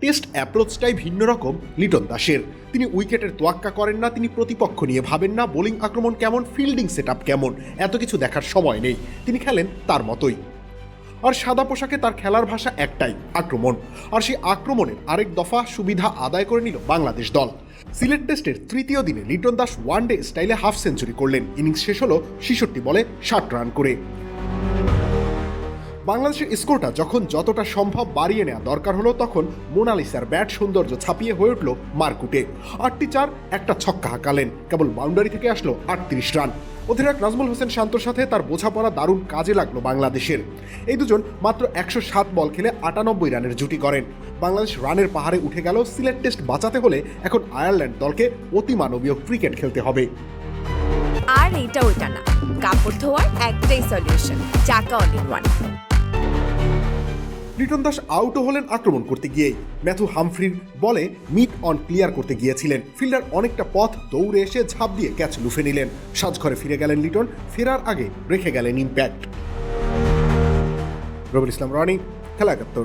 Test অ্যাপ্রোচটাই ভিন্ন রকম লিটন দাসের। তিনি উইকেটের তোয়াক্কা করেন না, তিনি প্রতিপক্ষ নিয়ে ভাবেন না, বোলিং আক্রমণ কেমন, ফিল্ডিং সেট কেমন, এত কিছু দেখার সময় নেই। তিনি খেলেন তার মতোই। আর সাদা পোশাকে তার খেলার ভাষা একটাই, আক্রমণ। আর সেই আক্রমণের আরেক দফা সুবিধা আদায় করে নিল বাংলাদেশ দল। সিলেট টেস্টের তৃতীয় দিনে লিটন দাস ওয়ানডে স্টাইলে হাফ সেঞ্চুরি করলেন। ইনিংস শেষ হলো ছেষট্টি বলে ষাট রান করে। বাংলাদেশের স্কোরটা যখন যতটা সম্ভব বাড়িয়ে নেওয়া দরকার হলো, তখন মোনালিসার ব্যাট সৌন্দর্য ছাপিয়ে হয়ে উঠল মারকুটে। আটটি চার, একটা ছক্কা হাঁকালেন। কেবল বাউন্ডারি থেকে আসলো আটত্রিশ রান। অধিনায়ক নাজমুল হোসেন শান্তর সাথে তার বোঝাপড়া দারুণ কাজে লাগল বাংলাদেশের। এই দুজন মাত্র একশো সাত বল খেলে আটানব্বই রানের জুটি করেন। বাংলাদেশ রানের পাহাড়ে উঠে গেল সিলেট টেস্ট বাঁচাতে হলে এখন আয়ারল্যান্ড দলকে অতিমানবীয় ক্রিকেট খেলতে হবে। আর এইটা ওইটা না। কাপড় ধোয়ার একটাই সলিউশন চাকা অল ওয়ান লিটন দাস আউটও হলেন আক্রমণ করতে গিয়েই। ম্যাথু হামফ্রির বলে মিট অন ক্লিয়ার করতে গিয়েছিলেন। ফিল্ডার অনেকটা পথ দৌড়ে এসে ঝাঁপ দিয়ে ক্যাচ লুফে নিলেন। সাজঘরে ফিরে গেলেন লিটন, ফেরার আগে রেখে গেলেন ইম্প্যাক্ট। রবিল ইসলাম, রনি, খেলা একাত্তর।